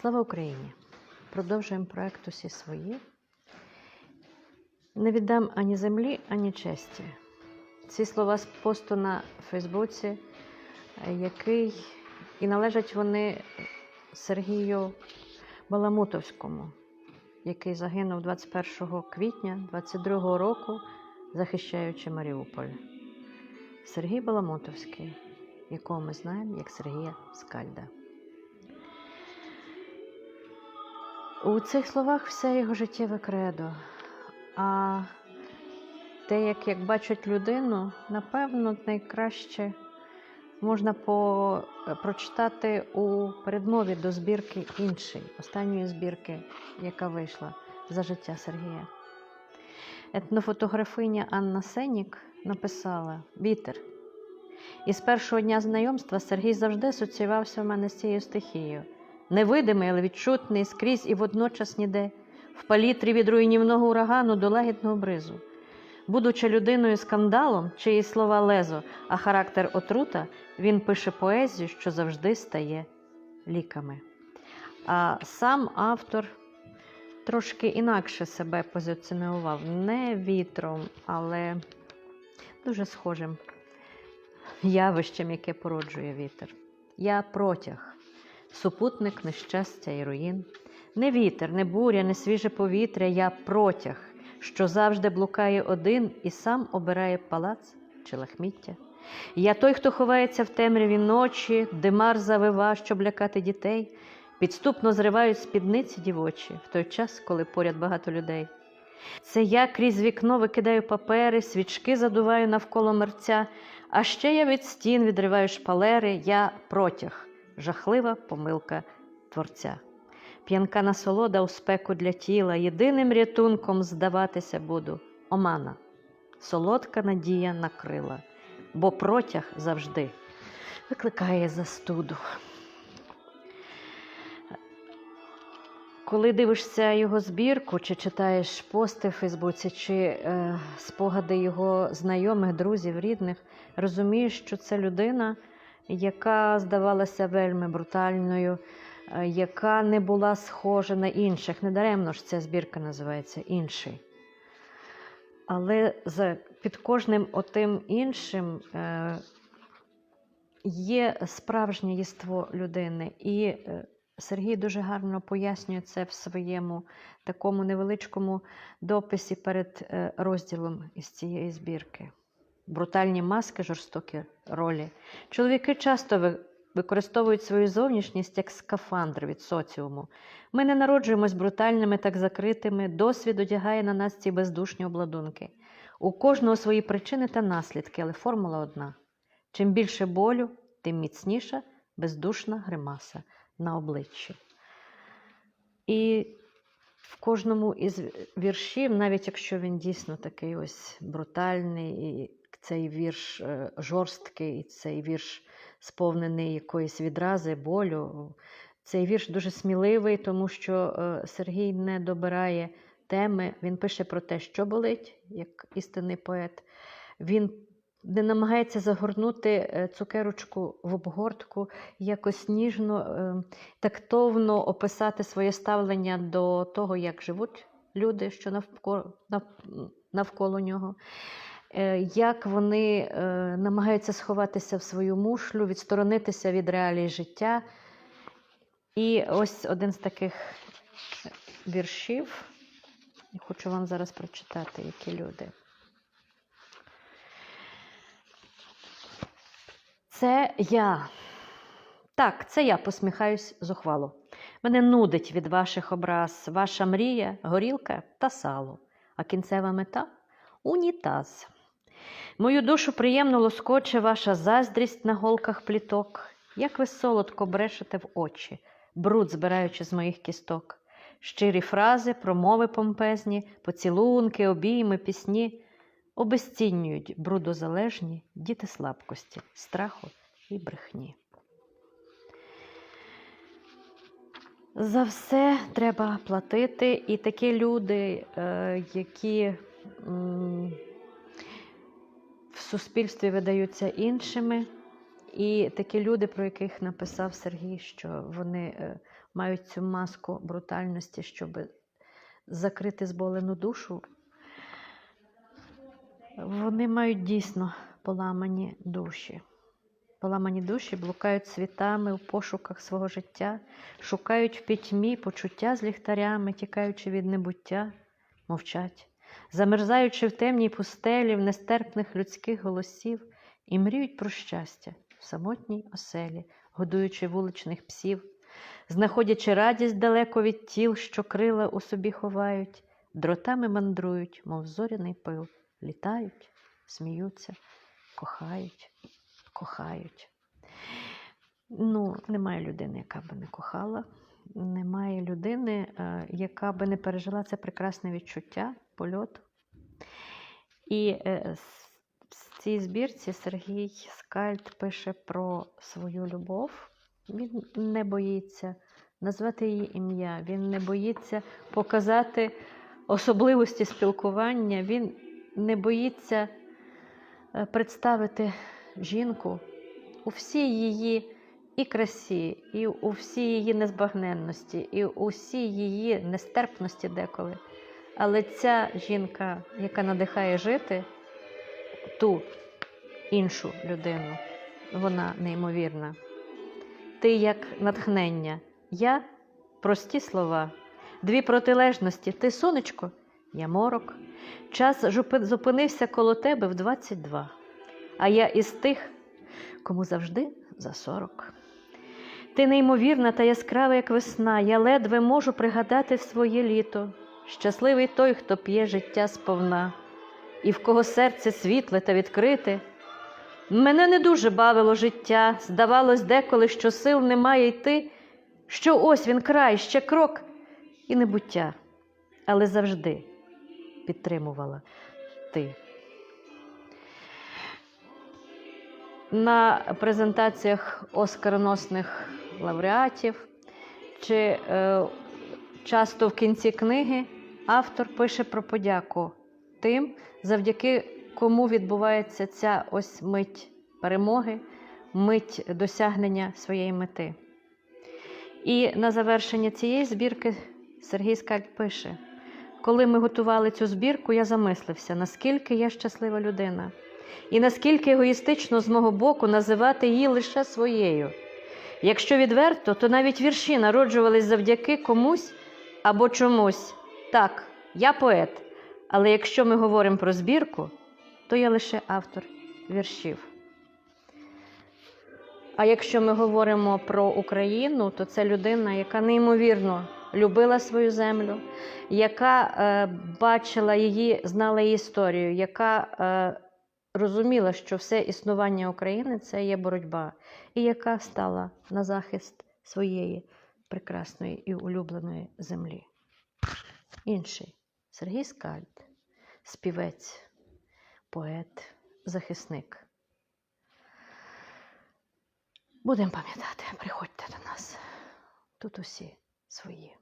Слава Україні! Продовжуємо проект усі свої. Не віддам ані землі, ані честі. Ці слова з посту на Фейсбуці, який і належать вони Сергію Баламутовському, який загинув 21 квітня 22 року, захищаючи Маріуполь. Сергій Баламутовський, якого ми знаємо як Сергія Скальда. У цих словах все його життєве кредо. А те, як, як бачать людину, напевно, найкраще можна по, прочитати у передмові до збірки іншої, останньої збірки, яка вийшла за життя Сергія. Етнофотографиня Анна Сенік написала Вітер. І з першого дня знайомства Сергій завжди асоціювався в мене з цією стихією. Невидимий, але відчутний скрізь і водночас ніде, в палітрі від руйнівного урагану до лагідного бризу. Будучи людиною скандалом, чиї слова лезо, а характер отрута, він пише поезію, що завжди стає ліками. А сам автор трошки інакше себе позиціонував, не вітром, але дуже схожим явищем, яке породжує вітер. Я протяг, супутник нещастя і руїн. Не вітер, не буря, не свіже повітря, я протяг, що завжди блукає один і сам обирає палац чи лахміття. Я той, хто ховається в темряві ночі, димар завива, щоб лякати дітей, підступно зривають спідниці дівочі в той час, коли поряд багато людей. Це я крізь вікно викидаю папери, свічки задуваю навколо мерця, а ще я від стін відриваю шпалери, я протяг, жахлива помилка творця. П'янка насолода у спеку для тіла, єдиним рятунком здаватися буду омана, солодка надія накрила, бо протяг завжди викликає застуду. Коли дивишся його збірку, чи читаєш пости в Фейсбуці, чи е, спогади його знайомих, друзів, рідних, розумієш, що це людина, яка здавалася вельми брутальною, е, яка не була схожа на інших. Недаремно ж ця збірка називається Інший. Але за, під кожним отим іншим е, є справжнє єство людини. І е, Сергій дуже гарно пояснює це в своєму такому невеличкому дописі перед е, розділом із цієї збірки. Брутальні маски, жорстокі ролі. Чоловіки часто використовують свою зовнішність як скафандр від соціуму. Ми не народжуємось брутальними, так закритими. Досвід одягає на нас ці бездушні обладунки. У кожного свої причини та наслідки, але формула одна: чим більше болю, тим міцніша бездушна гримаса на обличчі. І в кожному із віршів, навіть якщо він дійсно такий ось брутальний, і цей вірш е, жорсткий, цей вірш сповнений якоїсь відрази, болю, цей вірш дуже сміливий, тому що е, Сергій не добирає теми, він пише про те, що болить, як істинний поет. Він не намагається загорнути е, цукерочку в обгортку, якось ніжно, тактовно описати своє ставлення до того, як живуть люди, що навколо, навколо нього, як вони е, намагаються сховатися в свою мушлю, відсторонитися від реалій життя. І ось один з таких віршів. Я хочу вам зараз прочитати, які люди. Це я. Так, це я посміхаюсь зухвало. Мене нудить від ваших образ, ваша мрія, горілка та сало, а кінцева мета унітаз. Мою душу приємно лоскоче ваша заздрість на голках пліток, як ви солодко брешете в очі, бруд збираючи з моїх кісток. Щирі фрази, промови помпезні, поцілунки, обійми, пісні обезцінюють брудозалежні діти слабкості, страху і брехні. За все треба платити, і такі люди, е, які в суспільстві видаються іншими, І такі люди, про яких написав Сергій, що вони е, мають цю маску брутальності, щоб закрити зболену душу, вони мають дійсно поламані душі. Поламані душі блукають світами у пошуках свого життя, шукають в пітьмі почуття з ліхтарями, тікаючи від небуття, мовчать, замерзаючи в темній пустелі, в нестерпних людських голосів, і мріють про щастя в самотній оселі, годуючи вуличних псів, знаходячи радість далеко від тіл, що крила у собі ховають, дротами мандрують, мов зоряний пил, літають, сміються, кохають, кохають. Ну, немає людини, яка би не кохала, немає людини, е, яка би не пережила це прекрасне відчуття польоту. І е, в цій збірці Сергій Скальд пише про свою любов. Він не боїться назвати її ім'я, він не боїться показати особливості спілкування, він не боїться е, представити жінку у всій її і красі, і у всій її незбагненності, і у всій її нестерпності деколи. Але ця жінка, яка надихає жити, ту іншу людину, вона неймовірна. Ти як натхнення, я прості слова, дві протилежності, ти сонечко, я морок. Час зупинився коло тебе в 22, а я із тих, кому завжди за 40. Ти неймовірна та яскрава, як весна, я ледве можу пригадати своє літо. Щасливий той, хто п'є життя сповна, і в кого серце світле та відкрите. Мене не дуже бавило життя, здавалось деколи, що сил немає йти, що ось він край, ще крок і небуття, але завжди підтримувала ти. На презентаціях оскароносних лауреатів чи е, часто в кінці книги автор пише про подяку тим, завдяки кому відбувається ця ось мить перемоги, мить досягнення своєї мети. І на завершення цієї збірки Сергій Скальд пише: коли ми готували цю збірку, я замислився, наскільки я щаслива людина, і наскільки егоїстично з мого боку називати її лише своєю. Якщо відверто, то навіть вірші народжувались завдяки комусь або чомусь. Так, я поет, але якщо ми говоримо про збірку, то я лише автор віршів. А якщо ми говоримо про Україну, то це людина, яка неймовірно любила свою землю, яка е, бачила її, знала її історію, яка е, розуміла, що все існування України це є боротьба, і яка стала на захист своєї прекрасної і улюбленої землі. Інший Сергій Скальд, співець, поет, захисник. Будемо пам'ятати, приходьте до нас. Тут усі свої.